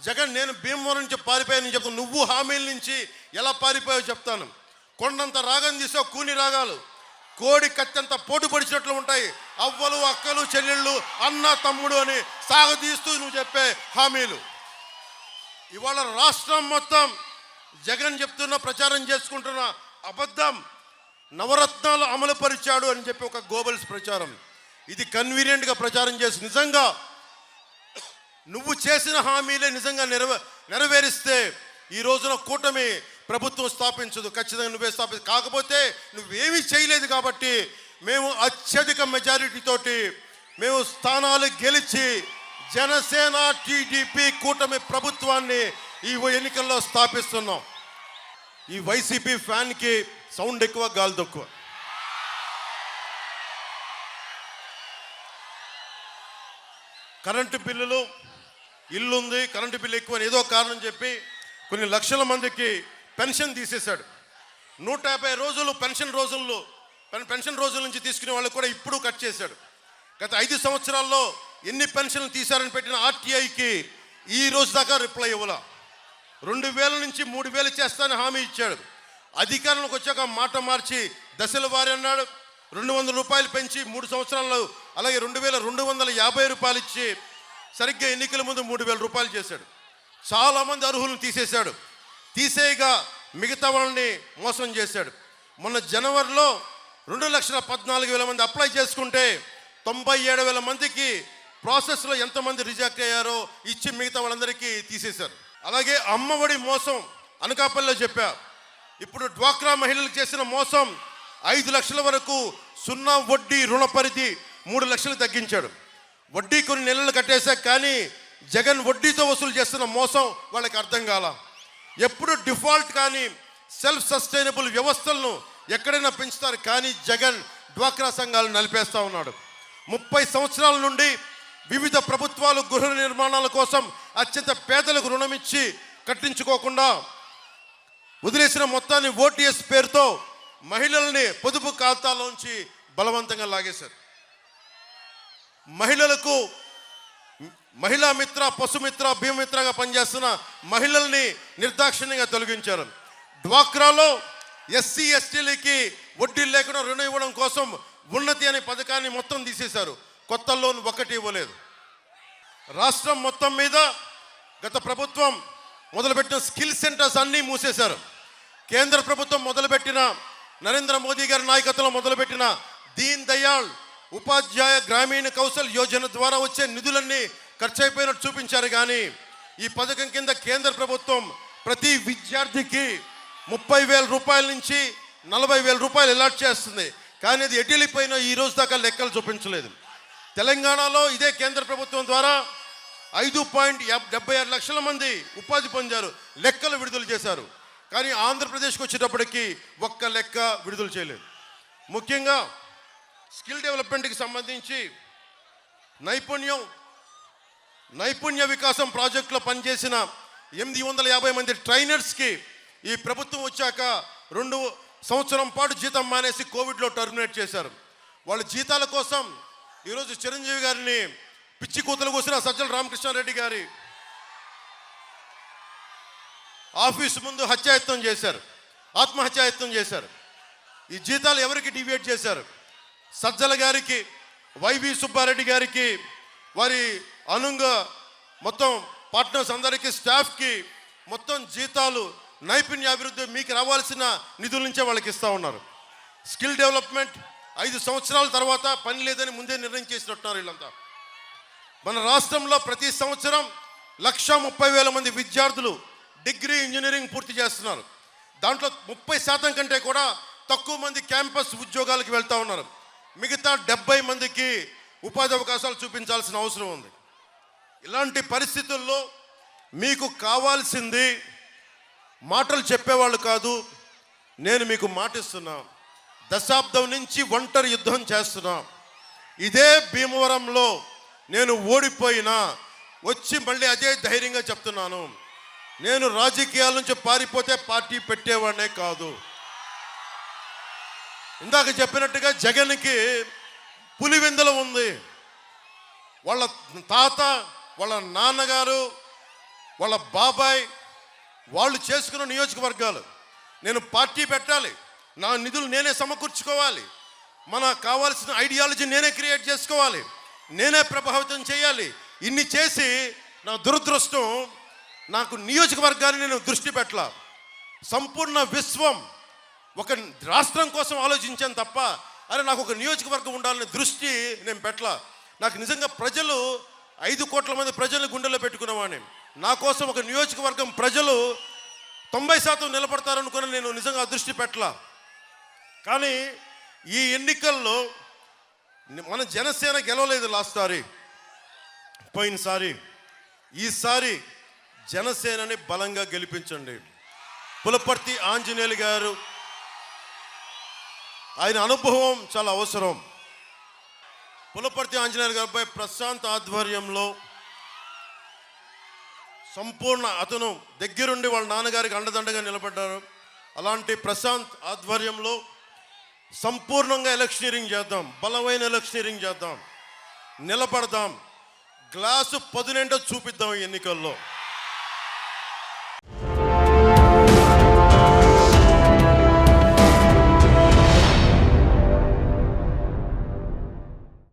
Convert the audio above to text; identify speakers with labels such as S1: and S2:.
S1: జగన్ నేను భీమవరం నుంచి పారిపోయానని చెప్తాను నువ్వు హామీల నుంచి ఎలా పారిపోయావు చెప్తాను. కొండంత రాగం తీసావు కూని రాగాలు. కోడి కత్తంత పోటు పడిచినట్లు ఉంటాయి. అవ్వలు అక్కలు చెల్లెళ్ళు అన్న తమ్ముడు అని సాగుతీస్తూ నువ్వు చెప్పే హామీలు. ఇవాళ రాష్ట్రం మొత్తం జగన్ చెప్తున్న ప్రచారం చేసుకుంటున్న అబద్ధం నవరత్నాలు అమలు పరిచాడు అని చెప్పి ఒక గోబల్స్ ప్రచారం. ఇది కన్వీనియంట్గా ప్రచారం చేసి నిజంగా నువ్వు చేసిన హామీలే నిజంగా నెరవే నెరవేరిస్తే ఈ రోజున కూటమి ప్రభుత్వం స్థాపించదు. ఖచ్చితంగా నువ్వే స్థాపి కాకపోతే నువ్వేమీ చేయలేదు కాబట్టి మేము అత్యధిక మెజారిటీతోటి మేము స్థానాలు గెలిచి జనసేన టీడీపీ కూటమి ప్రభుత్వాన్ని ఈ ఎన్నికల్లో స్థాపిస్తున్నాం. ఈ వైసీపీ ఫ్యాన్కి సౌండ్ ఎక్కువ గాలి తక్కువ. కరెంటు బిల్లులు ఇల్లుంది కరెంటు బిల్లు ఎక్కువ అని ఏదో కారణం చెప్పి కొన్ని లక్షల మందికి పెన్షన్ తీసేశాడు. నూట యాభై రోజులు పెన్షన్ రోజుల్లో పెన్- పెన్షన్ రోజుల నుంచి తీసుకునే వాళ్ళు కూడా ఇప్పుడు కట్ చేశాడు. గత ఐదు సంవత్సరాల్లో ఎన్ని పెన్షన్లు తీశారని పెట్టిన ఆర్టీఐకి ఈ రోజు దాకా రిప్లై ఇవ్వాల. రెండు వేల నుంచి మూడు వేలు చేస్తానని హామీ ఇచ్చాడు. అధికారంలోకి వచ్చాక మాట మార్చి దశల వారి అన్నాడు. రెండు వందల రూపాయలు పెంచి మూడు సంవత్సరాల్లో అలాగే రెండు వేల రెండు వందల యాభై రూపాయలు ఇచ్చి సరిగ్గా ఎన్నికల ముందు మూడు వేల రూపాయలు చేశాడు. చాలామంది అర్హులను తీసేశాడు. తీసేయగా మిగతా వాళ్ళని మోసం చేశాడు. మొన్న జనవరిలో రెండు లక్షల పద్నాలుగు వేల మంది అప్లై చేసుకుంటే తొంభై ఏడు వేల మందికి ప్రాసెస్లో ఎంతమంది రిజెక్ట్ అయ్యారో ఇచ్చి మిగతా వాళ్ళందరికీ తీసేశారు. అలాగే అమ్మఒడి మోసం అనకాపల్లిలో చెప్పా. ఇప్పుడు డ్వాక్రా మహిళలకు చేసిన మోసం ఐదు లక్షల వరకు సున్నా వడ్డీ రుణ పరిధి మూడు లక్షలు తగ్గించాడు. వడ్డీ కొన్ని నెలలు కట్టేశాక కానీ జగన్ వడ్డీతో వసూలు చేస్తున్న మోసం వాళ్ళకి అర్థం కాల. ఎప్పుడు డిఫాల్ట్ కానీ సెల్ఫ్ సస్టైనబుల్ వ్యవస్థలను ఎక్కడైనా పెంచుతారు కానీ జగన్ డ్వాక్రా సంఘాలు నలిపేస్తా ఉన్నాడు. ముప్పై సంవత్సరాల నుండి వివిధ ప్రభుత్వాలు గృహ నిర్మాణాల కోసం అత్యంత పేదలకు రుణమిచ్చి కట్టించుకోకుండా వదిలేసిన మొత్తాన్ని ఓటీఎస్ పేరుతో మహిళల్ని పొదుపు ఖాతాలోంచి బలవంతంగా లాగేశారు. మహిళలకు మహిళా మిత్ర పశుమిత్ర భీమిత్రగా పనిచేస్తున్న మహిళల్ని నిర్దాక్షిణ్యంగా తొలగించారు. డ్వాక్రాలో ఎస్సీ ఎస్టీలకి వడ్డీ లేకుండా రుణం ఇవ్వడం కోసం ఉన్నతి అనే పథకాన్ని మొత్తం తీసేశారు. కొత్త లోన్ ఒకటి ఇవ్వలేదు. రాష్ట్రం మొత్తం మీద గత ప్రభుత్వం మొదలుపెట్టిన స్కిల్ సెంటర్స్ అన్నీ మూసేశారు. కేంద్ర ప్రభుత్వం మొదలుపెట్టిన నరేంద్ర మోదీ గారి నాయకత్వంలో మొదలుపెట్టిన దీన్ దయాళ్ ఉపాధ్యాయ గ్రామీణ కౌశల్ యోజన ద్వారా వచ్చే నిధులన్నీ ఖర్చు అయిపోయినట్టు చూపించారు కానీ ఈ పథకం కింద కేంద్ర ప్రభుత్వం ప్రతి విద్యార్థికి ముప్పై వేల రూపాయల నుంచి నలభై వేల రూపాయలు అలాట్ చేస్తుంది. కానీ అది ఎటిలిపోయిన ఈ రోజు దాకా లెక్కలు చూపించలేదు. తెలంగాణలో ఇదే కేంద్ర ప్రభుత్వం ద్వారా ఐదు పాయింట్ డెబ్బై ఆరు లక్షల మంది ఉపాధి పొందారు. లెక్కలు విడుదల చేశారు. కానీ ఆంధ్రప్రదేశ్కి వచ్చేటప్పటికి ఒక్క లెక్క విడుదల చేయలేదు. ముఖ్యంగా స్కిల్ డెవలప్మెంట్కి సంబంధించి నైపుణ్యం నైపుణ్య వికాసం ప్రాజెక్టులో పనిచేసిన ఎనిమిది వందల యాభై మంది ట్రైనర్స్కి ఈ ప్రభుత్వం వచ్చాక రెండు సంవత్సరం పాటు జీతం మానేసి కోవిడ్లో టర్మినేట్ చేశారు. వాళ్ళ జీతాల కోసం ఈరోజు చిరంజీవి గారిని పిచ్చి కూతలు కూసిన సజ్జల రామకృష్ణారెడ్డి గారి ఆఫీస్ ముందు హత్యాయత్నం చేశారు ఆత్మహత్యాయత్నం చేశారు. ఈ జీతాలు ఎవరికి డివేట్ చేశారు? సజ్జల గారికి వైవి సుబ్బారెడ్డి గారికి వారి అనుంగ మొత్తం పార్ట్నర్స్ అందరికీ స్టాఫ్కి మొత్తం జీతాలు నైపుణ్యాభివృద్ధి మీకు రావాల్సిన నిధుల నుంచే వాళ్ళకి ఇస్తూ ఉన్నారు. స్కిల్ డెవలప్మెంట్ ఐదు సంవత్సరాల తర్వాత పని లేదని ముందే నిర్ణయం చేసినట్టున్నారు వీళ్ళంతా. మన రాష్ట్రంలో ప్రతి సంవత్సరం లక్ష ముప్పై వేల మంది విద్యార్థులు డిగ్రీ ఇంజనీరింగ్ పూర్తి చేస్తున్నారు. దాంట్లో ముప్పై శాతం కంటే కూడా తక్కువ మంది క్యాంపస్ ఉద్యోగాలకు వెళ్తా ఉన్నారు. మిగతా డెబ్బై మందికి ఉపాధి అవకాశాలు చూపించాల్సిన అవసరం ఉంది. ఇలాంటి పరిస్థితుల్లో మీకు కావాల్సింది మాటలు చెప్పేవాళ్ళు కాదు నేను మీకు మాటిస్తున్నా. దశాబ్దం నుంచి ఒంటరి యుద్ధం చేస్తున్నా. ఇదే భీమవరంలో నేను ఓడిపోయినా వచ్చి మళ్ళీ అదే ధైర్యంగా చెప్తున్నాను. నేను రాజకీయాల నుంచి పారిపోతే పార్టీ పెట్టేవాడినే కాదు. ఇందాక చెప్పినట్టుగా జగన్కి పులివెందుల ఉంది. వాళ్ళ తాత వాళ్ళ నాన్నగారు వాళ్ళ బాబాయ్ వాళ్ళు చేసుకున్న నియోజకవర్గాలు. నేను పార్టీ పెట్టాలి. నా నిధులు నేనే సమకూర్చుకోవాలి. మన కావాల్సిన ఐడియాలజీ నేనే క్రియేట్ చేసుకోవాలి. నేనే ప్రభావితం చేయాలి. ఇన్ని చేసి నా దురదృష్టం నాకు నియోజకవర్గాన్ని నేను దృష్టి పెట్టాల. సంపూర్ణ విశ్వం ఒక రాష్ట్రం కోసం ఆలోచించాను తప్ప అరే నాకు ఒక నియోజకవర్గం ఉండాలనే దృష్టి నేను పెట్టలా. నాకు నిజంగా ప్రజలు ఐదు కోట్ల మంది ప్రజలు గుండెలో పెట్టుకునేవాడిని నా కోసం ఒక నియోజకవర్గం ప్రజలు తొంభై శాతం నిలబడతారనుకుని నేను నిజంగా దృష్టి పెట్టలా. కానీ ఈ ఎన్నికల్లో మన జనసేన గెలవలేదు లాస్ట్ సారి. పోయినసారి ఈసారి జనసేనని బలంగా గెలిపించండి. పులపర్తి ఆంజనేయులు గారు ఆయన అనుభవం చాలా అవసరం. పులపర్తి ఆంజనేయులు గారిపై ప్రశాంత్ ఆధ్వర్యంలో సంపూర్ణ అతను దగ్గరుండి వాళ్ళ నాన్నగారికి అండదండగా నిలబడ్డారు. అలాంటి ప్రశాంత్ ఆధ్వర్యంలో సంపూర్ణంగా ఎలక్షనీరింగ్ చేద్దాం బలమైన ఎలక్షనీరింగ్ చేద్దాం నిలబడదాం గ్లాసు పదునెండో చూపిద్దాం ఎన్నికల్లో.